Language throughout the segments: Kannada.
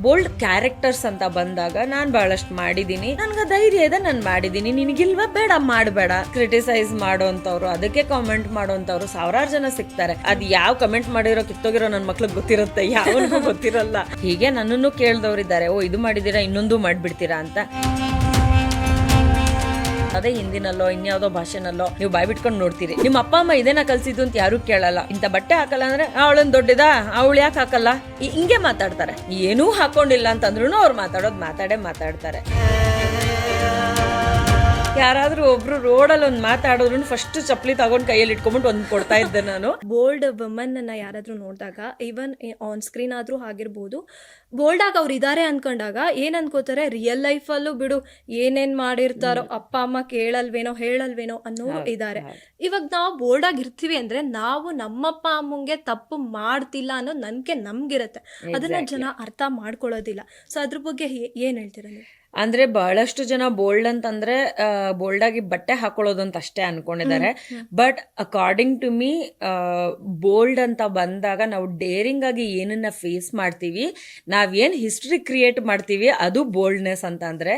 ಬೋಲ್ಡ್ ಕ್ಯಾರೆಕ್ಟರ್ಸ್ ಅಂತ ಬಂದಾಗ ನಾನ್ ಬಹಳಷ್ಟು ಮಾಡಿದೀನಿ. ನನ್ಗ ಧೈರ್ಯ ಇದೆ, ನಾನು ಮಾಡಿದೀನಿ. ನಿನಗಿಲ್ವಾ? ಬೇಡ, ಮಾಡಬೇಡ. ಕ್ರಿಟಿಸೈಸ್ ಮಾಡೋಂಥವ್ರು, ಅದಕ್ಕೆ ಕಾಮೆಂಟ್ ಮಾಡುವಂತವ್ರು ಸಾವಿರಾರು ಜನ ಸಿಗ್ತಾರೆ. ಅದ್ ಯಾವ ಕಮೆಂಟ್ ಮಾಡಿರೋ, ಕಿತ್ತೋಗಿರೋ ನನ್ನ ಮಕ್ಳಿಗೆ ಗೊತ್ತಿರುತ್ತೆ, ಯಾವನಿಗೂ ಗೊತ್ತಿರಲ್ಲ. ಹೀಗೆ ನನ್ನನ್ನು ಕೇಳ್ದವ್ರಿದ್ದಾರೆ. ಓ, ಇದು ಮಾಡಿದೀರಾ ಇನ್ನೊಂದು ಮಾಡ್ಬಿಡ್ತೀರಾ ಅಂತ. ಅದೇ ಹಿಂದಿನಲ್ಲೋ, ಇನ್ಯಾವುದೋ ಭಾಷೆನಲ್ಲೋ ನೀವು ಬಾಯ್ ಬಿಟ್ಕೊಂಡು ನೋಡ್ತೀರಿ. ನಿಮ್ಮ ಅಪ್ಪ, ಅಮ್ಮ ಇದೇನ ಕಲ್ಸಿದ್ದು ಅಂತ ಯಾರು ಕೇಳಲ್ಲ. ಇಂತ ಬಟ್ಟೆ ಹಾಕಲ್ಲ ಅಂದ್ರೆ ಅವಳನ್ ದೊಡ್ಡದ? ಅವಳು ಯಾಕೆ ಹಾಕಲ್ಲ? ಹಿಂಗೆ ಮಾತಾಡ್ತಾರೆ. ಏನೂ ಹಾಕೊಂಡಿಲ್ಲ ಅಂತಂದ್ರೂ ಅವ್ರು ಮಾತಾಡೋದು ಮಾತಾಡೇ ಮಾತಾಡ್ತಾರೆ. ಯಾರಾದ್ರೂ ಒಬ್ರು ರೋಡಲ್ಲಿ ಒಂದು ಮಾತಾಡೋದ್ರು ಫಸ್ಟ್ ಚಪ್ಪಲಿ ತಗೊಂಡ್ ಕೈಯಲ್ಲಿ ಇಟ್ಕೊಂಡ್ಬಿಟ್ಟು ಒಂದು ಕೊಡ್ತಾ ಇದ್ದೆ ನಾನು. ಬೋಲ್ಡ್ ವುಮನ್ ಅನ್ನ ಯಾರಾದ್ರೂ ನೋಡಿದಾಗ ಈವನ್ ಆನ್ ಸ್ಕ್ರೀನ್ ಆದ್ರೂ ಆಗಿರ್ಬೋದು ಬೋಲ್ಡ್ ಆಗಿ ಅವ್ರು ಇದಾರೆ ಅನ್ಕೊಂಡಾಗ ಏನ್ ಅನ್ಕೋತಾರೆ? ರಿಯಲ್ ಲೈಫಲ್ಲೂ ಬಿಡು ಏನೇನ್ ಮಾಡಿರ್ತಾರೋ ಅಪ್ಪ ಅಮ್ಮ ಕೇಳಲ್ವೇನೋ ಹೇಳಲ್ವೇನೋ ಅನ್ನೋರು ಇದಾರೆ. ಇವಾಗ ನಾವು ಬೋಲ್ಡ್ ಆಗಿ ಇರ್ತೀವಿ ಅಂದ್ರೆ ನಾವು ನಮ್ಮಪ್ಪ ಅಮ್ಮಂಗೆ ತಪ್ಪು ಮಾಡ್ತಿಲ್ಲ ಅನ್ನೋ ನನ್ಗೆ ನಮ್ಗಿರತ್ತೆ. ಅದನ್ನ ಜನ ಅರ್ಥ ಮಾಡ್ಕೊಳ್ಳೋದಿಲ್ಲ. ಸೊ ಅದ್ರ ಬಗ್ಗೆ ಏನ್ ಹೇಳ್ತೀರಾ ನೀವು? ಅಂದ್ರೆ ಬಹಳಷ್ಟು ಜನ ಬೋಲ್ಡ್ ಅಂತಂದ್ರೆ ಬೋಲ್ಡ್ ಆಗಿ ಬಟ್ಟೆ ಹಾಕೊಳ್ಳೋದು ಅಂತ ಅಷ್ಟೇ ಅನ್ಕೊಂಡಿದ್ದಾರೆ. But according to me bold ಅಂತ ಬಂದಾಗ ನಾವು ಡೇರಿಂಗ್ ಆಗಿ ಏನನ್ನ ಫೇಸ್ ಮಾಡ್ತೀವಿ ನಾವೇನ್ ಹಿಸ್ಟ್ರಿ ಕ್ರಿಯೇಟ್ ಮಾಡ್ತೀವಿ ಅದು ಬೋಲ್ಡ್ನೆಸ್ ಅಂತ ಅಂದ್ರೆ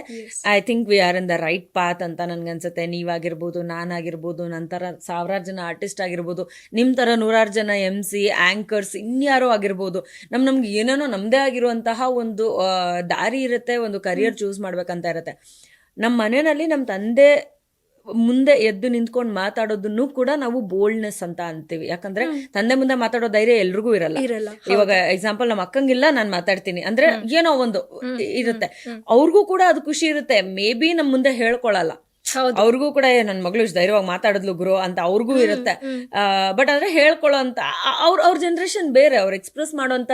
I think we are in the right path ಅಂತ ನನ್ಗನ್ಸುತ್ತೆ. ನೀವಾಗಿರ್ಬೋದು ನಾನಾಗಿರ್ಬೋದು ನಂತರ ಸಾವಿರಾರು ಜನ ಆರ್ಟಿಸ್ಟ್ ಆಗಿರ್ಬೋದು ನಿಮ್ ತರ ನೂರಾರು ಜನ ಎಂ ಸಿ ಆಂಕರ್ಸ್ ಇನ್ಯಾರೋ ಆಗಿರ್ಬೋದು ನಮ್ ನಮ್ಗೆ ಏನೇನೋ ನಮ್ದೇ ಆಗಿರುವಂತಹ ಒಂದು ದಾರಿ ಇರುತ್ತೆ ಒಂದು ಕರಿಯರ್ ಚೂಸ್ ಮಾಡ್ಬೇಕಂತ ಇರುತ್ತೆ. ನಮ್ಮ ಮನೆಯಲ್ಲಿ ನಮ್ಮ ತಂದೆ ಮುಂದೆ ಎದ್ದು ನಿಂತ್ಕೊಂಡು ಮಾತಾಡೋದನ್ನು ಕೂಡ ನಾವು ಬೋಲ್ಡ್ನೆಸ್ ಅಂತ ಅಂತೀವಿ. ಯಾಕಂದ್ರೆ ತಂದೆ ಮುಂದೆ ಮಾತಾಡೋ ಧೈರ್ಯ ಎಲ್ರಿಗೂ ಇರಲ್ಲ. ಇವಾಗ ಎಕ್ಸಾಂಪಲ್ ನಮ್ಮ ಅಕ್ಕಂಗಿಲ್ಲ ನಾನು ಮಾತಾಡ್ತೀನಿ. ಅಂದ್ರೆ ಏನೋ ಒಂದು ಇರುತ್ತೆ. ಅವ್ರಿಗೂ ಕೂಡ ಅದು ಖುಷಿ ಇರುತ್ತೆ. ಮೇ ಬಿ ನಮ್ಮ ಮುಂದೆ ಹೇಳ್ಕೊಳಲ್ಲ. ಅವ್ರಿಗೂ ಕೂಡ ನನ್ನ ನನ್ ಮಗಳು ಇಷ್ಟು ಧೈರ್ಯವಾಗಿ ಮಾತಾಡಿದ್ಲು ಗುರು ಅಂತ ಅವ್ರಿಗೂ ಇರುತ್ತೆ. ಬಟ್ ಅಂದ್ರೆ ಹೇಳ್ಕೊಳ್ಳೋ ಅಂತ ಅವ್ರ ಅವ್ರ ಜನರೇಷನ್ ಬೇರೆ ಅವ್ರು ಎಕ್ಸ್ಪ್ರೆಸ್ ಮಾಡೋಂತ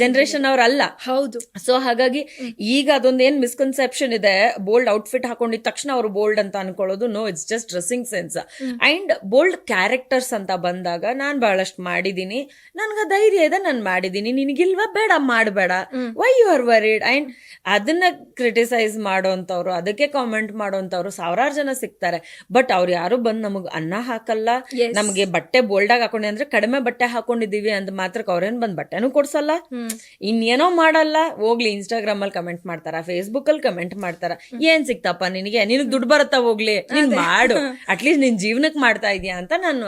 ಜನರೇಷನ್ ಅವ್ರಲ್ಲ ಹೌದು. ಸೊ ಹಾಗಾಗಿ ಈಗ ಅದೊಂದು ಏನ್ ಮಿಸ್ಕನ್ಸೆಪ್ಷನ್ ಇದೆ ಬೋಲ್ಡ್ ಔಟ್ಫಿಟ್ ಹಾಕೊಂಡಿದ ತಕ್ಷಣ ಅವ್ರು ಬೋಲ್ಡ್ ಅಂತ ಅನ್ಕೊಳ್ಳೋದು no it's just dressing sense and bold characters ಅಂತ ಬಂದಾಗ ನಾನ್ ಬಹಳಷ್ಟು ಮಾಡಿದೀನಿ ನನ್ಗ ಧೈರ್ಯ ಇದೆ ನಾನು ಮಾಡಿದೀನಿ ನಿನಗಿಲ್ವಾ ಬೇಡ ಮಾಡಬೇಡ. Why you are worried and ಅದನ್ನ ಕ್ರಿಟಿಸೈಸ್ ಮಾಡೋಂಥವ್ರು ಅದಕ್ಕೆ ಕಾಮೆಂಟ್ ಮಾಡೋಂಥವ್ರು ಸಾವಿರಾರು ಜನ ಸಿಗ್ತಾರೆ. ಬಟ್ ಅವ್ರು ಯಾರು ಬಂದು ನಮಗೆ ಅನ್ನ ಹಾಕಲ್ಲ. ನಮಗೆ ಬಟ್ಟೆ ಬೋಲ್ಡ್ ಆಗಿ ಹಾಕೊಂಡಿ ಅಂದ್ರೆ ಕಡಿಮೆ ಬಟ್ಟೆ ಹಾಕೊಂಡಿದೀವಿ ಅಂದ್ ಮಾತ್ರಕ್ಕೆ ಅವ್ರೇನ್ ಬಂದ್ ಬಟ್ಟೆನೂ ಕೊಡ್ಸಲ್ಲ. ಇನ್ನೇನೋ ಮಾಡಲ್ಲ. ಹೋಗ್ಲಿ ಇನ್ಸ್ಟಾಗ್ರಾಮ್ ಅಲ್ಲಿ ಕಮೆಂಟ್ ಮಾಡ್ತಾರ ಫೇಸ್ಬುಕ್ ಅಲ್ಲಿ ಕಮೆಂಟ್ ಮಾಡ್ತಾರ. ಏನ್ ಸಿಕ್ತಪ್ಪ ನಿನಗೆ? ನಿನಗ್ ದುಡ್ಡು ಬರುತ್ತಾ ಹೋಗ್ಲಿ? ನೀನ್ ಮಾಡು. ಅಟ್ಲೀಸ್ಟ್ ನಿನ್ ಜೀವನಕ್ಕೆ ಮಾಡ್ತಾ ಇದೀಯಾ ಅಂತ ನಾನು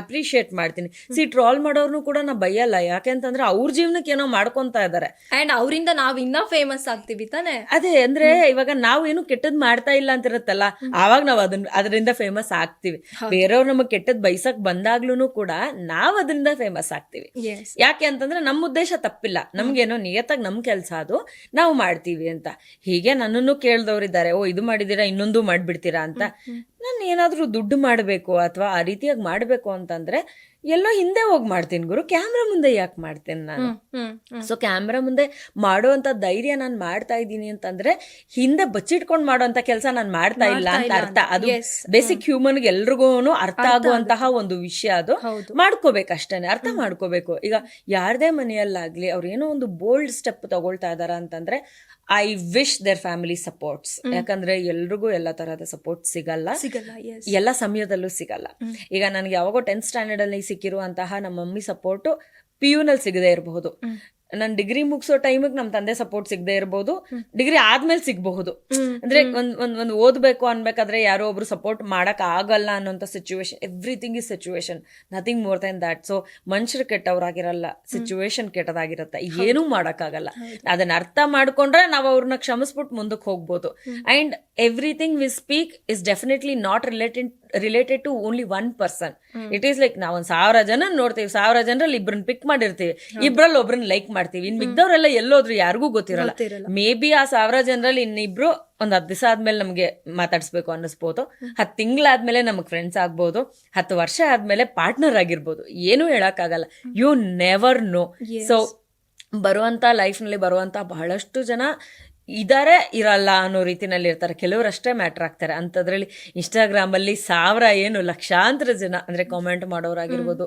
ಅಪ್ರಿಶಿಯೇಟ್ ಮಾಡ್ತೀನಿ. ಸಿ ಟ್ರಾಲ್ ಮಾಡೋರ್ನು ಕೂಡ ನಾ ಬೈಯಲ್ಲ. ಯಾಕೆಂತಂದ್ರೆ ಅವ್ರ ಜೀವನಕ್ಕೆ ಏನೋ ಮಾಡ್ಕೊಂತ ಇದಾರೆ. ಅಂಡ್ ಅವರಿಂದ ನಾವ್ ಇನ್ನ ಫೇಮಸ್ ಆಗ್ತೀವಿ ತಾನೆ? ಅದೇ ಅಂದ್ರೆ ಇವಾಗ ನಾವು ಏನು ಕೆಟ್ಟದ್ ಮಾಡ್ತಾ ಇಲ್ಲ ಅಂತ ಇರುತ್ತಲ್ಲ ಆವಾಗ ನಾವು ಅದನ್ನ ಅದರಿಂದ ಫೇಮಸ್ ಆಗ್ತೀವಿ. ಬೇರೆಯವ್ರು ನಮಗೆ ಕೆಟ್ಟದ್ ಬೈಸಕ್ ಬಂದಾಗ್ಲೂ ಕೂಡ ನಾವ್ ಅದರಿಂದ ಫೇಮಸ್ ಆಗ್ತೀವಿ. ಯಾಕೆ ಅಂತಂದ್ರೆ ನಮ್ಮ ಉದ್ದೇಶ ತಪ್ಪಿಲ್ಲ. ನಮ್ಗೇನೋ ನಿಯತ್ತಾಗಿ ನಮ್ ಕೆಲಸ ಅದು ನಾವು ಮಾಡ್ತೀವಿ ಅಂತ. ಹೀಗೆ ನನ್ನನ್ನು ಕೇಳ್ದವ್ರಿದ್ದಾರೆ ಓ ಇದು ಮಾಡಿದೀರಾ ಇನ್ನೊಂದು ಮಾಡ್ಬಿಡ್ತೀರಾ ಅಂತ. ನಾನು ಏನಾದ್ರೂ ದುಡ್ಡು ಮಾಡಬೇಕು ಅಥವಾ ಆ ರೀತಿಯಾಗಿ ಮಾಡಬೇಕು ಅಂತಂದ್ರೆ ಎಲ್ಲೋ ಹಿಂದೆ ಹೋಗಿ ಮಾಡ್ತೀನಿ ಗುರು. ಕ್ಯಾಮ್ರಾ ಮುಂದೆ ಯಾಕೆ ಮಾಡ್ತೇನೆ ನಾನು? ಸೊ ಕ್ಯಾಮ್ರಾ ಮುಂದೆ ಮಾಡುವಂತ ಧೈರ್ಯ ನಾನು ಮಾಡ್ತಾ ಇದ್ದೀನಿ ಅಂತಂದ್ರೆ ಹಿಂದೆ ಬಚ್ಚಿಟ್ಕೊಂಡು ಮಾಡುವಂತ ಕೆಲಸ ನಾನು ಮಾಡ್ತಾ ಇಲ್ಲ ಅಂತ ಅರ್ಥ. ಅದು ಬೇಸಿಕ್ ಹ್ಯೂಮನ್ ಎಲ್ರಿಗೂ ಅರ್ಥ ಆಗುವಂತಹ ಒಂದು ವಿಷಯ ಅದು. ಮಾಡ್ಕೋಬೇಕು ಮಾಡ್ಕೋಬೇಕಷ್ಟೇನೆ ಅರ್ಥ ಮಾಡ್ಕೋಬೇಕು. ಈಗ ಯಾರದೇ ಮನೆಯಲ್ಲಾಗ್ಲಿ ಅವ್ರು ಏನೋ ಒಂದು ಬೋಲ್ಡ್ ಸ್ಟೆಪ್ ತಗೊಳ್ತಾ ಇದಾರ ಅಂತಂದ್ರೆ I wish their family supports ಯಾಕಂದ್ರೆ ಎಲ್ರಿಗೂ ಎಲ್ಲ ತರಹದ ಸಪೋರ್ಟ್ ಸಿಗಲ್ಲ. ಎಲ್ಲ ಸಮಯದಲ್ಲೂ ಸಿಗಲ್ಲ. ಈಗ ನನಗೆ ಯಾವಾಗೋ ಟೆಂತ್ ಸ್ಟ್ಯಾಂಡರ್ಡ್ ಅಲ್ಲಿ ಸಿಕ್ಕಿರುವಂತಹ ನಮ್ಮ ಮಮ್ಮಿ ಸಪೋರ್ಟ್ ಪಿ ನಲ್ಲಿ ಸಿಗದೆ ಇರಬಹುದು. ನಾನು ಡಿಗ್ರಿ ಮುಗಿಸೋ ಟೈಮಿಗೆ ನಮ್ಮ ತಂದೆ ಸಪೋರ್ಟ್ ಸಿಗದೆ ಇರಬಹುದು ಡಿಗ್ರಿ ಆದ್ಮೇಲೆ ಸಿಗಬಹುದು. ಅಂದ್ರೆ ಒಂದ್ ಒಂದ್ ಒಂದ್ ಓದ್ಬೇಕು ಅನ್ಬೇಕಾದ್ರೆ ಯಾರೋ ಒಬ್ರು ಸಪೋರ್ಟ್ ಮಾಡಕ್ ಆಗಲ್ಲ ಅನ್ನೋಂತ situation everything is situation nothing more than that so ಮನುಷ್ಯರು ಕೆಟ್ಟವ್ರಾಗಿರಲ್ಲ. ಸಿಚುವೇಶನ್ ಕೆಟ್ಟದಾಗಿರತ್ತೆ. ಏನೂ ಮಾಡಕ್ಕಾಗಲ್ಲ ಅದನ್ನ ಅರ್ಥ ಮಾಡ್ಕೊಂಡ್ರೆ ನಾವು ಅವ್ರನ್ನ ಕ್ಷಮಿಸ್ಬಿಟ್ಟು ಮುಂದಕ್ಕೆ ಹೋಗ್ಬೋದು. And everything we speak is definitely not related related to only one person it is like ನಾವ್ ಒಂದ್ ಸಾವಿರ ಜನ ನೋಡ್ತೀವಿ. ಸಾವಿರ ಜನರಲ್ಲಿ ಇಬ್ರನ್ನ ಪಿಕ್ ಮಾಡಿರ್ತೀವಿ. ಇಬ್ರಲ್ಲಿ ಒಬ್ರನ್ನ ಲೈಕ್ ಮಾಡ್ತೀವಿ. ಇನ್ ಮಿಗ್ದವ್ರೆಲ್ಲ ಎಲ್ಲೋದ್ರು ಯಾರಿಗೂ ಗೊತ್ತಿರಲ್ಲ. ಮೇ ಬಿ ಆ ಸಾವಿರ ಜನರಲ್ಲಿ ಇನ್ನಿಬ್ರು ಒಂದ್ ಹತ್ತು ದಿವಸ ಆದ್ಮೇಲೆ ನಮ್ಗೆ ಮಾತಾಡಿಸ್ಬೇಕು ಅನ್ನಿಸ್ಬೋದು. ಹತ್ತು ತಿಂಗಳಾದ್ಮೇಲೆ ನಮ್ಗೆ ಫ್ರೆಂಡ್ಸ್ ಆಗ್ಬೋದು. ಹತ್ತು ವರ್ಷ ಆದ್ಮೇಲೆ ಪಾರ್ಟ್ನರ್ ಆಗಿರ್ಬೋದು. ಏನೂ ಹೇಳಕ್ಕಾಗಲ್ಲ. ಯು ನೆವರ್ ನೋ ಸೊ ಬರುವಂತ ಲೈಫ್ನಲ್ಲಿ ಬರುವಂತ ಬಹಳಷ್ಟು ಜನ ಇದಾರೆ ಇರಲ್ಲ ಅನ್ನೋ ರೀತಿನಲ್ಲಿ ಇರ್ತಾರೆ. ಕೆಲವರಷ್ಟೇ ಮ್ಯಾಟ್ರ್ ಆಗ್ತಾರೆ. ಅಂಥದ್ರಲ್ಲಿ ಇನ್ಸ್ಟಾಗ್ರಾಮಲ್ಲಿ ಸಾವಿರ ಏನು ಲಕ್ಷಾಂತರ ಜನ ಅಂದ್ರೆ ಕಾಮೆಂಟ್ ಮಾಡೋರಾಗಿರ್ಬೋದು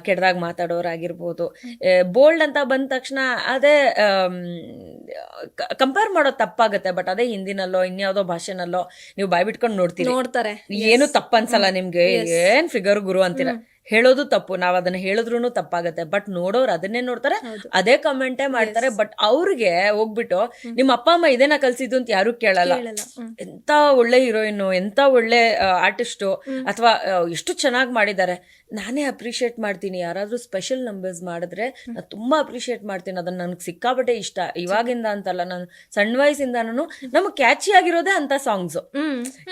ಕೆಟ್ಟದಾಗ ಮಾತಾಡೋರಾಗಿರ್ಬೋದು. ಬೋಲ್ಡ್ ಅಂತ ಬಂದ ತಕ್ಷಣ ಅದೇ ಕಂಪೇರ್ ಮಾಡೋದು ತಪ್ಪಾಗುತ್ತೆ. ಬಟ್ ಅದೇ ಹಿಂದಿನಲ್ಲೋ ಇನ್ಯಾವುದೋ ಭಾಷೆನಲ್ಲೋ ನೀವು ಬಾಯ್ ಬಿಟ್ಕೊಂಡು ನೋಡ್ತೀರಿ. ನೋಡ್ತಾರೆ. ಏನು ತಪ್ಪನ್ಸಲ್ಲ ನಿಮ್ಗೆ. ಏನ್ ಫಿಗರ್ ಗುರು ಅಂತೀರ. ಹೇಳೋದು ತಪ್ಪು. ನಾವ್ ಅದನ್ನ ಹೇಳಿದ್ರು ತಪ್ಪಾಗತ್ತೆ. ಬಟ್ ನೋಡೋರು ಅದನ್ನೇ ನೋಡ್ತಾರೆ. ಅದೇ ಕಮೆಂಟೇ ಮಾಡ್ತಾರೆ. ಬಟ್ ಅವ್ರಿಗೆ ಹೋಗ್ಬಿಟ್ಟು ನಿಮ್ಮ ಅಪ್ಪ ಅಮ್ಮ ಇದೇನ ಕಲ್ಸಿದ್ದು ಅಂತ ಯಾರು ಕೇಳಲ್ಲ. ಎಂತ ಒಳ್ಳೆ ಹೀರೋಯಿನ್ ಎಂತ ಒಳ್ಳೆ ಆರ್ಟಿಸ್ಟು ಅಥವಾ ಎಷ್ಟು ಚೆನ್ನಾಗಿ ಮಾಡಿದ್ದಾರೆ. ನಾನೇ ಅಪ್ರಿಷಿಯೇಟ್ ಮಾಡ್ತೀನಿ. ಯಾರಾದರೂ ಸ್ಪೆಷಲ್ ನಂಬರ್ಸ್ ಮಾಡಿದ್ರೆ ನಾನು ತುಂಬಾ ಅಪ್ರಿಷಿಯೇಟ್ ಮಾಡ್ತೀನಿ. ಅದನ್ನು ನನಗೆ ಸಿಕ್ಕಾಪಟ್ಟೆ ಇಷ್ಟ. ಇವಾಗಿಂದ ಅಂತಲ್ಲ ನಾನು ಸಣ್ಣ ವಯಸ್ಸಿಂದನೂ ನಮಗೆ ಕ್ಯಾಚಿ ಆಗಿರೋದೇ ಅಂತ ಸಾಂಗ್ಸ್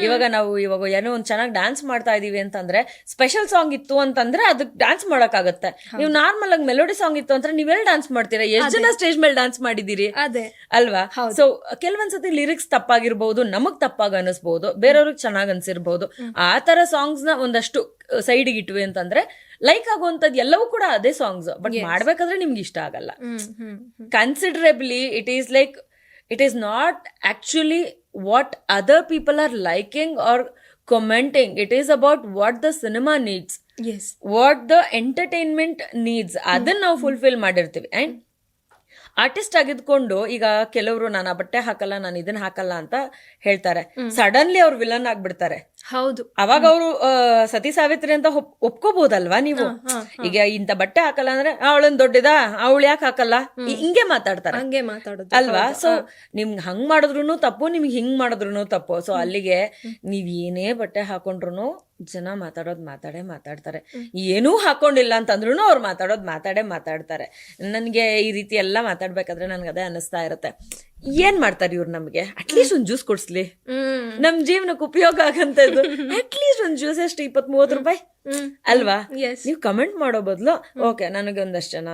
ಇವಾಗ ನಾವು ಇವಾಗ ಏನೋ ಒಂದು ಚೆನ್ನಾಗಿ ಡ್ಯಾನ್ಸ್ ಮಾಡ್ತಾ ಇದೀವಿ ಅಂತಂದ್ರೆ ಸ್ಪೆಷಲ್ ಸಾಂಗ್ ಇತ್ತು ಅಂತಂದ್ರೆ ಅದಕ್ಕೆ ಡ್ಯಾನ್ಸ್ ಮಾಡಕ್ಕಾಗತ್ತೆ. ನೀವು ನಾರ್ಮಲ್ ಆಗಿ ಮೆಲೋಡಿ ಸಾಂಗ್ ಇತ್ತು ಅಂದ್ರೆ ನೀವೆಲ್ಲ ಡ್ಯಾನ್ಸ್ ಮಾಡ್ತೀರಾ? ಎಷ್ಟು ಜನ ಸ್ಟೇಜ್ ಮೇಲೆ ಡ್ಯಾನ್ಸ್ ಮಾಡಿದ್ದೀರಿ? ಅದೇ. ಅಲ್ವಾ? ಸೊ ಕೆಲವೊಂದ್ಸತಿ ಲಿರಿಕ್ಸ್ ತಪ್ಪಾಗಿರ್ಬೋದು ನಮಗೆ ತಪ್ಪಾಗಿ ಅನ್ನಿಸ್ಬೋದು ಬೇರೆಯವ್ರಿಗೆ ಚೆನ್ನಾಗಿ ಅನ್ಸಿರ್ಬಹುದು ಆ ತರ ಸಾಂಗ್ಸ್ನ ಒಂದಷ್ಟು ಸೈಡ್ಗೆ ಇಟ್ವಿ ಅಂತಂದ್ರೆ ಲೈಕ್ ಆಗುವಂಥದ್ದು ಎಲ್ಲವೂ ಕೂಡ ಅದೇ ಸಾಂಗ್ಸ್ ಬಟ್ ಮಾಡ್ಬೇಕಾದ್ರೆ ನಿಮ್ಗೆ ಇಷ್ಟ ಆಗಲ್ಲ. Considerably it is like it is not actually what other people are liking are commenting it is about what the cinema needs what the entertainment needs ಅದನ್ನ ನಾವು ಫುಲ್ಫಿಲ್ ಮಾಡಿರ್ತೀವಿ. ಅಂಡ್ ಆರ್ಟಿಸ್ಟ್ ಆಗಿದ್ಕೊಂಡು ಈಗ ಕೆಲವರು ನಾನು ಆ ಬಟ್ಟೆ ಹಾಕಲ್ಲ ನಾನು ಇದನ್ನ ಹಾಕಲ್ಲ ಅಂತ ಹೇಳ್ತಾರೆ. ಸಡನ್ಲಿ ಅವ್ರು ವಿಲನ್ ಆಗ್ಬಿಡ್ತಾರೆ. ಹೌದು. ಅವಾಗ ಅವರು ಸತಿ ಸಾವಿತ್ರಿ ಅಂತ ಒಪ್- ಒಪ್ಕೋಬಹುದಲ್ವಾ ನೀವು? ಈಗ ಇಂತ ಬಟ್ಟೆ ಹಾಕಲ್ಲ ಅಂದ್ರೆ ಅವಳನ್ ದೊಡ್ಡದ? ಅವಳು ಯಾಕೆ ಹಾಕಲ್ಲ? ಹಿಂಗೆ ಮಾತಾಡ್ತಾರೆ. ಹಂಗೆ ಮಾತಾಡೋದು. ಅಲ್ವಾ? ಸೊ ನಿಮ್ಗೆ ಹಂಗ್ ಮಾಡಿದ್ರು ತಪ್ಪು ನಿಮ್ಗೆ ಹಿಂಗ್ ಮಾಡಿದ್ರು ತಪ್ಪು. ಸೊ ಅಲ್ಲಿಗೆ ನೀವ್ ಏನೇ ಬಟ್ಟೆ ಹಾಕೊಂಡ್ರು ಜನ ಮಾತಾಡೋದು ಮಾತಾಡೇ ಮಾತಾಡ್ತಾರೆ. ಏನೂ ಹಾಕೊಂಡಿಲ್ಲ ಅಂತಂದ್ರೂ ಅವ್ರು ಮಾತಾಡೋದು ಮಾತಾಡೇ ಮಾತಾಡ್ತಾರೆ. ನನಗೆ ಈ ರೀತಿ ಎಲ್ಲ ಮಾತಾಡ್ಬೇಕಾದ್ರೆ ನನಗೆ ಅದೇ ಅನ್ನಿಸ್ತಾ ಇರುತ್ತೆ. ಏನ್ ಮಾಡ್ತಾರೆ ಇವ್ರು ನಮ್ಗೆ? ಅಟ್ಲೀಸ್ಟ್ ಒಂದ್ ಜ್ಯೂಸ್ ಕೊಡ್ಸ್ಲಿ. ನಮ್ ಜೀವನಕ್ಕೆ ಉಪಯೋಗ ಆಗಂತದ್ದು ಅಟ್ಲೀಸ್ಟ್ ಒಂದ್ ಜ್ಯೂಸ್ ಎಷ್ಟು? ಇಪ್ಪತ್ ಮೂವತ್ ರೂಪಾಯಿ? ಅಲ್ವಾ? ನೀವು ಕಮೆಂಟ್ ಮಾಡೋ ಬದಲು ಓಕೆ ನನಗೆ ಒಂದಷ್ಟು ಜನ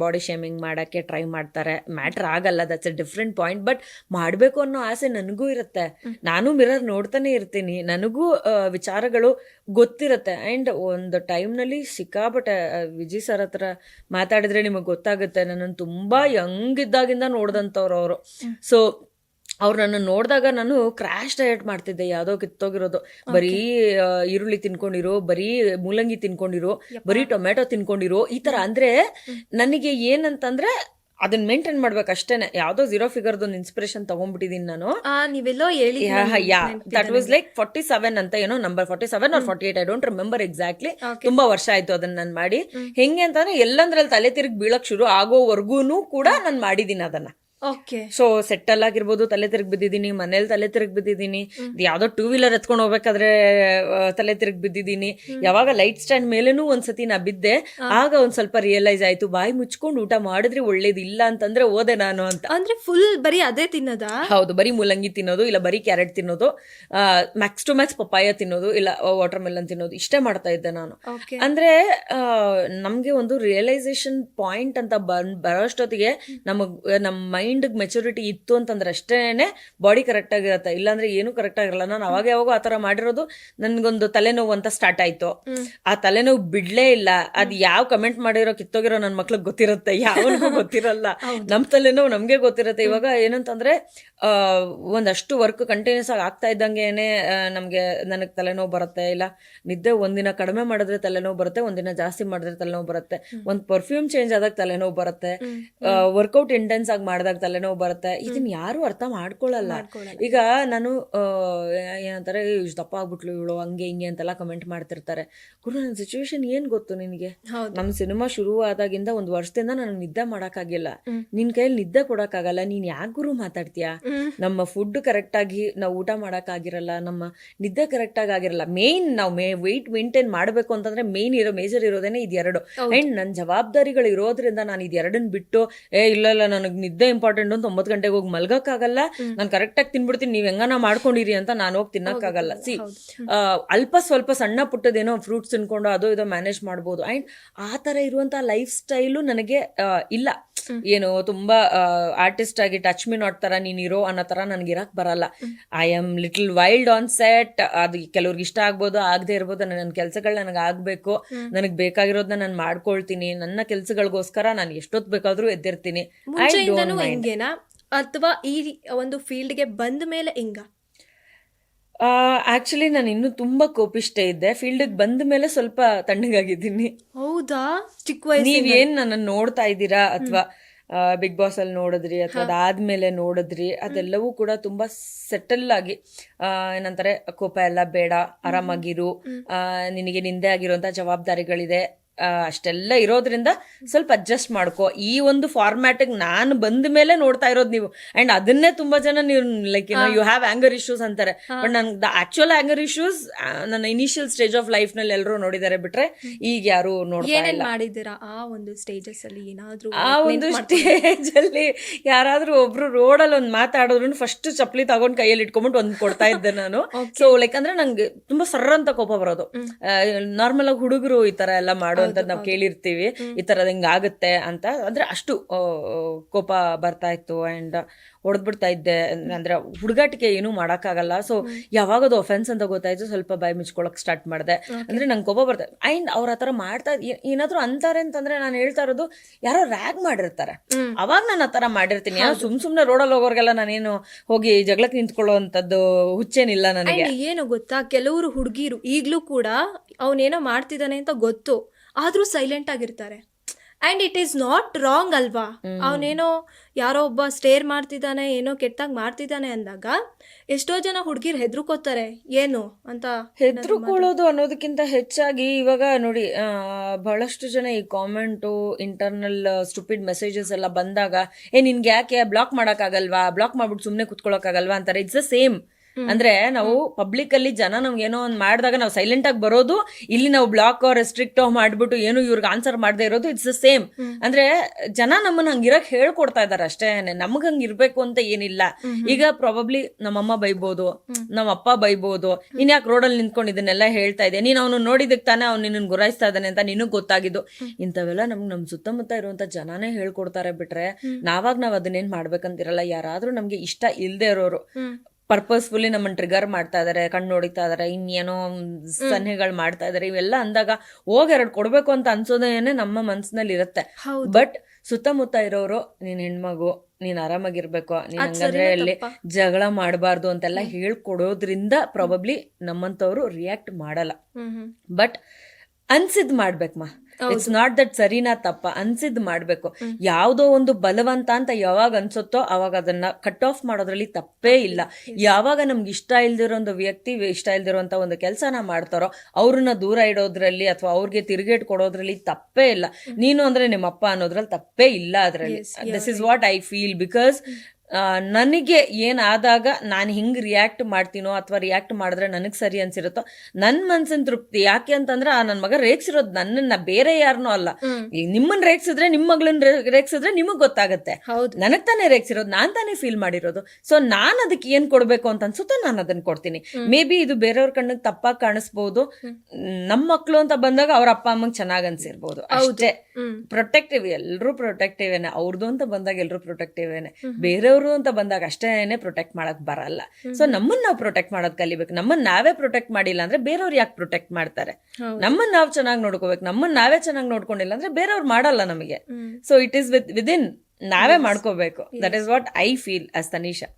ಬಾಡಿ ಶೇಮಿಂಗ್ ಮಾಡಕ್ಕೆ ಟ್ರೈ ಮಾಡ್ತಾರೆ. ಮ್ಯಾಟರ್ ಆಗಲ್ಲ that's a different point but ಮಾಡಬೇಕು ಅನ್ನೋ ಆಸೆ ನನಗೂ ಇರುತ್ತೆ. ನಾನು ಮಿರರ್ ನೋಡ್ತಾನೆ ಇರ್ತೀನಿ. ನನಗೂ ವಿಚಾರಗಳು ಗೊತ್ತಿರುತ್ತೆ. ಆ್ಯಂಡ್ ಒಂದು ಟೈಮ್ನಲ್ಲಿ ಸಿಕ್ಕಾಪಟ್ಟೆ ವಿಜಯ್ ಸರ್ ಹತ್ರ ಮಾತಾಡಿದ್ರೆ ನಿಮಗೆ ಗೊತ್ತಾಗುತ್ತೆ. ನನ್ನನ್ನು ತುಂಬಾ ಯಂಗ್ ಇದ್ದಾಗಿಂದ ನೋಡ್ದಂಥವ್ರು ಅವರು. ಸೊ ಅವ್ರು ನನ್ನ ನೋಡಿದಾಗ ನಾನು ಕ್ರಾಶ್ ಡಯಟ್ ಮಾಡ್ತಿದ್ದೆ. ಯಾವುದೋ ಕಿತ್ತೋಗಿರೋದು. ಬರೀ ಈರುಳ್ಳಿ ತಿನ್ಕೊಂಡಿರೋ ಬರೀ ಮೂಲಂಗಿ ತಿನ್ಕೊಂಡಿರೋ ಬರೀ ಟೊಮೆಟೊ ತಿನ್ಕೊಂಡಿರೋ ಈ ತರ. ಅಂದ್ರೆ ನನಗೆ ಏನಂತಂದ್ರೆ ಅದನ್ನ ಮೇಂಟೈನ್ ಮಾಡ್ಬೇಕು ಅಷ್ಟೇನೆ ಯಾವ್ದೋ ಜೀರೋ ಫಿಗರ್ ಒಂದು ಇನ್ಸ್ಪಿರೇಷನ್ ತಗೊಂಡ್ಬಿಟ್ಟಿದೀನಿ ನಾನು. ಆ ನೀವೆಲ್ಲೋ ಹೇಳಿ yeah that was like forty seven ಅಂತ ಏನೋ number forty seven or forty eight I don't remember exactly ತುಂಬಾ ವರ್ಷ ಆಯ್ತು ಅದನ್ನ ನಾನು ಮಾಡಿ. ಹೆಂಗೆ ಅಂತಂದ್ರೆ ಎಲ್ಲಂದ್ರಲ್ಲಿ ತಲೆ ತಿರುಗಿ ಬೀಳಕ್ ಶುರು ಆಗೋವರೆಗೂ ಕೂಡ ನಾನು ಮಾಡಿದೀನಿ ಅದನ್ನ. ಓಕೆ ಸೊ ಸೆಟ್ಟಲ್ ಆಗಿರ್ಬೋದು ತಲೆ ತಿರುಗಿ ಬಿದ್ದಿದ್ದೀನಿ ಮನೇಲಿ ತಲೆ ತಿರುಗಿ ಬಿದ್ದಿದ್ದೀನಿ. ಯಾವ್ದೋ ಟೂ ವೀಲರ್ ಎತ್ಕೊಂಡು ಹೋಗ್ಬೇಕಾದ್ರೆ ತಲೆ ತಿರುಗಿ ಬಿದ್ದಿದ್ದೀನಿ. ಯಾವಾಗ ಲೈಟ್ ಸ್ಟ್ಯಾಂಡ್ ಮೇಲೇನೂ ಒಂದ್ಸತಿ ನಾ ಬಿದ್ದೆ ಆಗ ಒಂದ್ ಸ್ವಲ್ಪ ರಿಯಲೈಸ್ ಆಯ್ತು ಬಾಯಿ ಮುಚ್ಕೊಂಡು ಊಟ ಮಾಡಿದ್ರೆ ಒಳ್ಳೇದಿಲ್ಲ ಅಂತಂದ್ರೆ ಓದೆ ನಾನು ಅಂತ. ಅಂದ್ರೆ ಫುಲ್ ಬರೀ ಅದೇ ತಿನ್ನೋದಾ? ಹೌದು ಬರೀ ಮೂಲಂಗಿ ತಿನ್ನೋದು ಇಲ್ಲ ಬರೀ ಕ್ಯಾರೆಟ್ ತಿನ್ನೋದು ಮ್ಯಾಕ್ಸ್ ಟು ಮ್ಯಾಕ್ಸ್ ಪಪ್ಪಾಯ ತಿನ್ನೋದು ಇಲ್ಲ ವಾಟರ್ ಮೆಲನ್ ತಿನ್ನೋದು ಇಷ್ಟೇ ಮಾಡ್ತಾ ಇದ್ದೆ ನಾನು. ಅಂದ್ರೆ ನಮ್ಗೆ ಒಂದು ರಿಯಲೈಸೇಷನ್ ಪಾಯಿಂಟ್ ಅಂತ ಬರೋಷ್ಟೊತ್ತಿಗೆ ನಮಗ್ ನಮ್ಮ ಮೈಂಡ್ ಮೆಚುರಿಟಿ ಇತ್ತು ಅಂತಂದ್ರೆ ಅಷ್ಟೇ ಬಾಡಿ ಕರೆಕ್ಟ್ ಆಗಿರುತ್ತೆ. ಇಲ್ಲಾಂದ್ರೆ ಏನು ಕರೆಕ್ಟ್ ಆಗಿರಲ್ಲ. ನಾನು ಅವಾಗ ಯಾವಾಗ ಆ ತರ ಮಾಡಿರೋದು ನನ್ಗೊಂದು ತಲೆನೋವು ಅಂತ ಸ್ಟಾರ್ಟ್ ಆಯ್ತು. ಆ ತಲೆನೋವು ಬಿಡ್ಲೇ ಇಲ್ಲ. ಅದ್ ಯಾವ ಕಮೆಂಟ್ ಮಾಡಿರೋ ಕಿತ್ತೋಗಿರೋ ನನ್ನ ಮಕ್ಳಿಗೆ ಗೊತ್ತಿರುತ್ತೆ. ಯಾವನಿಗೂ ಗೊತ್ತಿರಲ್ಲ. ನಮ್ ತಲೆನೋವು ನಮ್ಗೆ ಗೊತ್ತಿರುತ್ತೆ. ಇವಾಗ ಏನಂತಂದ್ರೆ ಒಂದಷ್ಟು ವರ್ಕ್ ಕಂಟಿನ್ಯೂಸ್ ಆಗಿ ಆಗ್ತಾ ಇದ್ದಂಗೆನೆ ನಮಗೆ ನಮ್ಗೆ ನನಗೆ ತಲೆನೋವು ಬರುತ್ತೆ. ಇಲ್ಲ ನಿದ್ದೆ ಒಂದಿನ ಕಡಿಮೆ ಮಾಡಿದ್ರೆ ತಲೆನೋವು ಬರುತ್ತೆ ಒಂದಿನ ಜಾಸ್ತಿ ಮಾಡಿದ್ರೆ ತಲೆನೋವು ಬರುತ್ತೆ. ಒಂದ್ ಪರ್ಫ್ಯೂಮ್ ಚೇಂಜ್ ಆದಾಗ ತಲೆನೋವು ಬರುತ್ತೆ. ವರ್ಕೌಟ್ ಇಂಟೆನ್ಸ್ ಆಗಿ ಮಾಡಿದಾಗ ತಲೆನೋವು ಬರುತ್ತೆ. ಇದನ್ನ ಯಾರು ಅರ್ಥ ಮಾಡ್ಕೊಳ್ಳಲ್ಲ ಈಗ ನಾನು ಏನಂತಾರೆ ಇಷ್ಟು ದಪ್ಪ ಆಗ್ಬಿಟ್ಲು ಇವಳು ಹಂಗೆ ಹಿಂಗೆ ಅಂತೆಲ್ಲ ಕಮೆಂಟ್ ಮಾಡ್ತಿರ್ತಾರೆ. ಗುರು ನನ್ನ ಸಿಚುವೇಶನ್ ಏನ್ ಗೊತ್ತು ನಿನಗೆ? ನಮ್ಮ ನಮ್ ಸಿನಿಮಾ ಶುರು ಆದಾಗಿಂದ ಒಂದು ವರ್ಷದಿಂದ ನಾನು ನಿದ್ದೆ ಮಾಡೋಕ್ಕಾಗಿಲ್ಲ. ನಿನ್ ಕೈಯಲ್ಲಿ ನಿದ್ದೆ ಕೊಡೋಕ್ಕಾಗಲ್ಲ. ನೀನ್ ಯಾಕೆ ಗುರು ಮಾತಾಡ್ತೀಯಾ? ನಮ್ಮ ಫುಡ್ ಕರೆಕ್ಟ್ ಆಗಿ ನಾವು ಊಟ ಮಾಡೋಕ್ಕಾಗಿರಲ್ಲ. ನಮ್ಮ ನಿದ್ದೆ ಕರೆಕ್ಟ್ ಆಗಿ ಆಗಿರಲ್ಲ ಮೇನ್ ನಾವು ಮೇ ವೆಯ್ಟ್ ಮೇಂಟೈನ್ ಮಾಡಬೇಕು ಅಂತಂದ್ರೆ ಮೇನ್ ಇರೋ ಮೇಜರ್ ಇರೋದೇನೆ ಇದೆರಡು ಅಂಡ್ ನನ್ನ ಜವಾಬ್ದಾರಿಗಳು ಇರೋದ್ರಿಂದ ನಾನು ಇದೆರಡನ್ನ ಬಿಟ್ಟು ಏ ಇಲ್ಲ ಇಲ್ಲ ನನಗೆ ನಿದ್ದೆ ಇಂಪಾರ್ಟೆಂಟ್ ಅಂತ ಒಂಬತ್ತು ಗಂಟೆಗೆ ಹೋಗಿ ಮಲ್ಗಕ್ಕಾಗಲ್ಲ. ನಾನು ಕರೆಕ್ಟಾಗಿ ತಿನ್ಬಿಡ್ತೀನಿ ನೀವು ಹೆಂಗನ ಮಾಡ್ಕೊಂಡಿರಿ ಅಂತ ನಾನು ಹೋಗಿ ತಿನ್ನಕ್ಕಾಗಲ್ಲ. ಸಿ ಅಲ್ಪ ಸ್ವಲ್ಪ ಸಣ್ಣ ಪುಟ್ಟದೇನೋ ಫ್ರೂಟ್ಸ್ ತಿನ್ಕೊಂಡು ಅದು ಇದೋ ಮ್ಯಾನೇಜ್ ಮಾಡ್ಬೋದು. ಅಂಡ್ ಆ ತರ ಇರುವಂತ ಲೈಫ್ ಸ್ಟೈಲು ನನಗೆ ಇಲ್ಲ. ಏನು ತುಂಬಾ ಆರ್ಟಿಸ್ಟ್ ಆಗಿ ಟಚ್ ಮಿ ನಾಟ್ ತರ ನೀನ್ ಇರೋ ಅನ್ನೋ ತರ ನನ್ಗೆ ಇರಕ್ ಬರಲ್ಲ. I am little wild on set ಅದು ಕೆಲವ್ರಿಗೆ ಇಷ್ಟ ಆಗ್ಬೋದು ಆಗದೆ ಇರ್ಬೋದು ನನ್ನ ಕೆಲಸಗಳು ನನಗೆ ಆಗ್ಬೇಕು. ನನಗೆ ಬೇಕಾಗಿರೋದನ್ನ ನಾನು ಮಾಡ್ಕೊಳ್ತೀನಿ. ನನ್ನ ಕೆಲಸಗಳಿಗೋಸ್ಕರ ನಾನು ಎಷ್ಟೊತ್ತು ಬೇಕಾದ್ರೂ ಎದ್ದಿರ್ತೀನಿ. ಐ ಡೋಂಟ್ ಮೈಂಡ್ ಹಿಂಗೇನಾ ಅಥವಾ ಈ ಒಂದು ಫೀಲ್ಡ್ಗೆ ಬಂದ ಮೇಲೆ ಹಿಂಗ ಆಕ್ಚುಲಿ ನಾನು ಇನ್ನೂ ತುಂಬಾ ಕೋಪಿಷ್ಟೇ ಇದ್ದೆ. ಫೀಲ್ಡಿಗೆ ಬಂದ ಮೇಲೆ ಸ್ವಲ್ಪ ತಣ್ಣಗಾಗಿದ್ದೀನಿ. ಹೌದಾ? ಚಿಕ್ಕ ವಯಸ್ಸು ನೀವೇನು ಏನ್ ನನ್ನ ನೋಡ್ತಾ ಇದ್ದೀರಾ ಅಥವಾ ಬಿಗ್ ಬಾಸ್ ಅಲ್ಲಿ ನೋಡಿದ್ರಿ ಅಥವಾ ಅದಾದ್ಮೇಲೆ ನೋಡಿದ್ರಿ ಅದೆಲ್ಲವೂ ಕೂಡ ತುಂಬಾ ಸೆಟಲ್ ಆಗಿ ಏನಂತಾರೆ ಕೋಪ ಎಲ್ಲ ಬೇಡ ಆರಾಮಾಗಿರು ನಿನಗೆ ನಿಂದೆ ಆಗಿರುವಂತ ಜವಾಬ್ದಾರಿಗಳಿದೆ ಅಷ್ಟೆಲ್ಲ ಇರೋದ್ರಿಂದ ಸ್ವಲ್ಪ ಅಡ್ಜಸ್ಟ್ ಮಾಡ್ಕೋ. ಈ ಒಂದು ಫಾರ್ಮ್ಯಾಟಿಗೆ ನಾನು ಬಂದ ಮೇಲೆ ನೋಡ್ತಾ ಇರೋದು ನೀವು. ಅಂಡ್ ಅದನ್ನೇ ತುಂಬಾ ಜನ ನೀವು like you have anger issues ಅಂತಾರೆ. ಬಟ್ ನನ್ ದ ಆಕ್ಚುಯಲ್ ಆಂಗರ್ ಇಶ್ಯೂಸ್ ನನ್ನ ಇನಿಷಿಯಲ್ ಸ್ಟೇಜ್ ಆಫ್ ಲೈಫ್ನಲ್ಲಿ ಎಲ್ಲರೂ ನೋಡಿದ್ದಾರೆ ಬಿಟ್ರೆ ಈಗ ಯಾರು ಏನೇನ್ ಮಾಡಿದ್ದೀರಾ ಆ ಒಂದು ಸ್ಟೇಜಸ್ ಅಲ್ಲಿ? ಏನಾದ್ರೂ ಆ ಒಂದು ಸ್ಟೇಜ್ ಅಲ್ಲಿ ಯಾರಾದ್ರೂ ಒಬ್ರು ರೋಡ್ ಅಲ್ಲಿ ಒಂದ್ ಮಾತಾಡಿದ್ರು ಫಸ್ಟ್ ಚಪ್ಪಲಿ ತಗೊಂಡ್ ಕೈಯಲ್ಲಿ ಇಟ್ಕೊಂಡ್ಬಿಟ್ಟು ಒಂದ್ ಕೊಡ್ತಾ ಇದ್ದೆ ನಾನು. ಸೊ ಲೈಕ್ ಅಂದ್ರೆ ನಂಗೆ ತುಂಬಾ ಸರ್ರ ಅಂತ ಕೋಪ ಬರೋದು. ನಾರ್ಮಲ್ ಆಗಿ ಹುಡುಗರು ಈ ತರ ಎಲ್ಲ ಮಾಡುವಂತದ್ ನಾವು ಕೇಳಿರ್ತೀವಿ. ಈ ತರದ್ ಹಿಂಗ್ ಆಗುತ್ತೆ ಅಂತ ಅಂದ್ರೆ ಅಷ್ಟು ಆ, ಕೋಪ ಬರ್ತಾ ಇತ್ತು ಅಂಡ್ ಹೊಡೆದ್ಬಿಡ್ತಾ ಇದ್ದೆ. ಅಂದ್ರೆ ಹುಡುಗಾಟಿಕೆ ಏನೂ ಮಾಡಕ್ಕಾಗಲ್ಲ. ಸೊ ಯಾವಾಗ ಅದು ಒಫೆನ್ಸ್ ಅಂತ ಗೊತ್ತಾಯ್ತು ಸ್ವಲ್ಪ ಬಾಯಿ ಮುಚ್ಕೊಳಕ್ ಸ್ಟಾರ್ಟ್ ಮಾಡಿದೆ. ಅಂದ್ರೆ ನಂಗೆ ಕೋಪ ಬರ್ತದೆ ಅಂಡ್ ಅವ್ರ ಆತರ ಮಾಡ್ತಾ ಏನಾದರೂ ಅಂತಾರೆ ಅಂತಂದ್ರೆ ನಾನು ಹೇಳ್ತಾ ಇರೋದು ಯಾರೋ ರ್ಯಾಗ್ ಮಾಡಿರ್ತಾರೆ. ಅವಾಗ ನಾನು ಆತರ ಮಾಡಿರ್ತೀನಿ. ಯಾರೋ ಸುಮ್ ಸುಮ್ನೆ ರೋಡಲ್ಲಿ ಹೋಗೋರ್ಗೆಲ್ಲ ನಾನೇನು ಹೋಗಿ ಜಗಳಕ್ಕೆ ನಿಂತ್ಕೊಳ್ಳುವಂತದ್ದು ಹುಚ್ಚೇನಿಲ್ಲ ನನಗೆ. ಏನು ಗೊತ್ತಾ? ಕೆಲವರು ಹುಡುಗಿರು ಈಗ್ಲೂ ಕೂಡ ಅವನೇನೋ ಮಾಡ್ತಿದ್ದಾನೆ ಅಂತ ಗೊತ್ತು. ಆದ್ರೂ ಸೈಲೆಂಟ್ ಆಗಿರ್ತಾರೆ. And it is not wrong ಅಲ್ವಾ? ಅವನೇನೋ ಯಾರೋ ಒಬ್ಬ ಸ್ಟೇರ್ ಮಾಡ್ತಿದ್ದಾನೆ ಏನೋ ಕೆಟ್ಟಾಗಿ ಮಾಡ್ತಿದ್ದಾನೆ ಅಂದಾಗ ಎಷ್ಟೋ ಜನ ಹುಡುಗಿರು ಹೆದ್ರುಕೋತಾರೆ ಏನು ಅಂತ ಹೆದ್ರುಕೊಳ್ಳೋದು ಅನ್ನೋದಕ್ಕಿಂತ ಹೆಚ್ಚಾಗಿ ಇವಾಗ ನೋಡಿ ಬಹಳಷ್ಟು ಜನ ಈ ಕಾಮೆಂಟು ಇಂಟರ್ನಲ್ ಸ್ಟುಪಿಡ್ ಮೆಸೇಜಸ್ ಎಲ್ಲ ಬಂದಾಗ ಏ ನಿನ್ಗೆ ಯಾಕೆ ಬ್ಲಾಕ್ ಮಾಡಕ್ಕಾಗಲ್ವಾ? ಬ್ಲಾಕ್ ಮಾಡ್ಬಿಟ್ಟು ಸುಮ್ಮನೆ ಕುತ್ಕೊಳಕ್ಕಾಗಲ್ವಾ? ಅಂತಾರೆ. ಇಟ್ಸ್ ದ ಸೇಮ್ ಅಂದ್ರೆ ನಾವು ಪಬ್ಲಿಕ್ ಅಲ್ಲಿ ಜನ ನಮ್ಗೆ ಏನೋ ಒಂದ್ ಮಾಡಿದಾಗ ನಾವು ಸೈಲೆಂಟ್ ಆಗಿ ಬರೋದು ಇಲ್ಲಿ ನಾವು ಬ್ಲಾಕ್ ರೆಸ್ಟ್ರಿಕ್ಟ್ ಮಾಡ್ಬಿಟ್ಟು ಏನು ಇವ್ರಿಗೆ ಆನ್ಸರ್ ಮಾಡದೆ ಇರೋದು ಇಟ್ಸ್ ದ ಸೇಮ್ ಅಂದ್ರೆ ಜನ ನಮ್ಮನ್ನ ಹಂಗಿರಕ್ ಹೇಳ್ಕೊಡ್ತಾ ಇದಾರೆ ಅಷ್ಟೇ ನಮ್ಗ್ ಹಂಗ್ ಇರ್ಬೇಕು ಅಂತ ಏನಿಲ್ಲ. ಈಗ ಪ್ರಾಬಬ್ಲಿ ನಮ್ಮಮ್ಮ ಬೈಬೋದು ನಮ್ಮ ಅಪ್ಪ ಬೈಬೋದು ನೀನ್ ಯಾಕೆ ರೋಡಲ್ಲಿ ನಿಂತ್ಕೊಂಡು ಇದನ್ನೆಲ್ಲ ಹೇಳ್ತಾ ಇದೆ ನೀನ್ ಅವನು ನೋಡಿದಕ್ ತಾನೆ ಅವ್ನು ನಿನ್ನ ಗುರಾಯಿಸ್ತಾ ಇದ್ದಾನೆ ಅಂತ ನಿನಗ್ ಗೊತ್ತಾಗಿದ್ದು. ಇಂಥವೆಲ್ಲ ನಮ್ಗೆ ನಮ್ ಸುತ್ತಮುತ್ತ ಇರುವಂತ ಜನಾನೇ ಹೇಳ್ಕೊಡ್ತಾರೆ ಬಿಟ್ರೆ ನಾವಾಗ ನಾವ್ ಅದನ್ನೇನ್ ಮಾಡ್ಬೇಕಂತಿರಲ್ಲ ಯಾರಾದ್ರೂ ನಮ್ಗೆ ಇಷ್ಟ ಇಲ್ದೇ ಇರೋರು. ಪರ್ಪಸ್ಫುಲಿ ನಮ್ಮನ್ನು ಟ್ರಿಗರ್ ಮಾಡ್ತಾ ಇದಾರೆ ಕಣ್ಣು ಹೊಡಿತಾ ಇದಾರೆ ಇನ್ನೇನೋ ಸನ್ನೆಗಳು ಮಾಡ್ತಾ ಇದಾರೆ ಇವೆಲ್ಲ ಅಂದಾಗ ಹೋಗಿ ಎರಡು ಕೊಡ್ಬೇಕು ಅಂತ ಅನ್ಸೋದೇನೆ ನಮ್ಮ ಮನಸ್ಸಿನಲ್ಲಿ ಇರುತ್ತೆ. ಬಟ್ ಸುತ್ತಮುತ್ತ ಇರೋರು ನೀನ್ ಹೆಣ್ಮಗು ನೀನ್ ಆರಾಮಾಗಿರ್ಬೇಕು ನೀನ್ ಹಂಗಂದ್ರೆ ಅಲ್ಲಿ? ಜಗಳ ಮಾಡಬಾರ್ದು ಅಂತೆಲ್ಲ ಹೇಳ್ಕೊಡೋದ್ರಿಂದ ಪ್ರಾಬಬ್ಲಿ ನಮ್ಮಂತವ್ರು ರಿಯಾಕ್ಟ್ ಮಾಡಲ್ಲ. ಬಟ್ ಅನ್ಸಿದ್ ಮಾಡ್ಬೇಕಮ್ಮ. ಇಟ್ಸ್ ನಾಟ್ ದಟ್ ಸರಿನಾ ತಪ್ಪ ಅನ್ಸಿದ್ ಮಾಡ್ಬೇಕು. ಯಾವ್ದೋ ಒಂದು ಬಲವಂತ ಅಂತ ಯಾವಾಗ ಅನ್ಸುತ್ತೋ ಅವಾಗ ಅದನ್ನ ಕಟ್ ಆಫ್ ಮಾಡೋದ್ರಲ್ಲಿ ತಪ್ಪೇ ಇಲ್ಲ. ಯಾವಾಗ ನಮ್ಗೆ ಇಷ್ಟ ಇಲ್ದಿರೋ ಒಂದು ವ್ಯಕ್ತಿ ಇಷ್ಟ ಇಲ್ದಿರೋಂತ ಒಂದು ಕೆಲಸನ ಮಾಡ್ತಾರೋ ಅವ್ರನ್ನ ದೂರ ಇಡೋದ್ರಲ್ಲಿ ಅಥವಾ ಅವ್ರಿಗೆ ತಿರುಗೇಟ್ ಕೊಡೋದ್ರಲ್ಲಿ ತಪ್ಪೇ ಇಲ್ಲ. ನೀನು ಅಂದ್ರೆ ನಿಮ್ಮ ಅಪ್ಪ ಅನ್ನೋದ್ರಲ್ಲಿ ತಪ್ಪೇ ಇಲ್ಲ ಅದ್ರಲ್ಲಿ. This is what I feel because ನನಗೆ ಏನಾದಾಗ ನಾನು ಹಿಂಗೆ ರಿಯಾಕ್ಟ್ ಮಾಡ್ತೀನೋ ಅಥವಾ ರಿಯಾಕ್ಟ್ ಮಾಡಿದ್ರೆ ನನಗೆ ಸರಿ ಅನ್ಸಿರುತ್ತೋ ನನ್ನ ಮನ್ಸಿನ ತೃಪ್ತಿ ಯಾಕೆ ಅಂತಂದ್ರೆ ಆ ನನ್ನ ಮಗ ರೇಗ್ಸಿರೋದು ನನ್ನನ್ನ ಬೇರೆ ಯಾರನ್ನೂ ಅಲ್ಲ. ಈಗ ನಿಮ್ಮನ್ನ ರೇಗ್ಸಿದ್ರೆ ನಿಮ್ಮ ಮಗಳನ್ನ ರೇಗ್ಸಿದ್ರೆ ನಿಮಗೆ ಗೊತ್ತಾಗುತ್ತೆ. ನನಗ್ ತಾನೇ ರೇಗ್ಸಿರೋದು ನಾನ್ ತಾನೇ ಫೀಲ್ ಮಾಡಿರೋದು. ಸೊ ನಾನು ಅದಕ್ಕೆ ಏನ್ ಕೊಡ್ಬೇಕು ಅಂತ ಅನ್ಸುತ್ತೋ ನಾನು ಅದನ್ನ ಕೊಡ್ತೀನಿ. ಮೇ ಬಿ ಇದು ಬೇರೆಯವ್ರ ಕಣ್ಣಿಗೆ ತಪ್ಪಾಗಿ ಕಾಣಿಸ್ಬೋದು. ನಮ್ಮ ಮಕ್ಳು ಅಂತ ಬಂದಾಗ ಅವ್ರ ಅಪ್ಪ ಅಮ್ಮಗೆ ಚೆನ್ನಾಗ್ ಅನ್ಸಿರ್ಬೋದು. ಅಷ್ಟೇ. ಪ್ರೊಟೆಕ್ಟಿವ್ ಎಲ್ರು ಪ್ರೊಟೆಕ್ಟಿವ್ ಏನೇ ಅವ್ರದ್ದು ಅಂತ ಬಂದಾಗ ಎಲ್ರು ಪ್ರೊಟೆಕ್ಟಿವ್ ಏನೇ ಬೇರೆಯವರು ಅಂತ ಬಂದಾಗ ಅಷ್ಟೇನೆ ಪ್ರೊಟೆಕ್ಟ್ ಮಾಡಕ್ ಬರಲ್ಲ. ಸೊ ನಮ್ಮನ್ನ ನಾವು ಪ್ರೊಟೆಕ್ಟ್ ಮಾಡೋದ್ ಕಲಿಬೇಕು. ನಮ್ಮನ್ನ ನಾವೇ ಪ್ರೊಟೆಕ್ಟ್ ಮಾಡಿಲ್ಲ ಅಂದ್ರೆ ಬೇರೆಯವ್ರು ಯಾಕೆ ಪ್ರೊಟೆಕ್ಟ್ ಮಾಡ್ತಾರೆ. ನಮ್ಮನ್ನ ನಾವು ಚೆನ್ನಾಗಿ ನೋಡ್ಕೋಬೇಕು. ನಮ್ಮನ್ನ ನಾವೇ ಚೆನ್ನಾಗಿ ನೋಡ್ಕೊಂಡಿಲ್ಲ ಅಂದ್ರೆ ಬೇರೆಯವ್ರು ಮಾಡಲ್ಲ ನಮಗೆ. So it is with within ನಾವೇ ಮಾಡ್ಕೋಬೇಕು. That is what I feel as Tanisha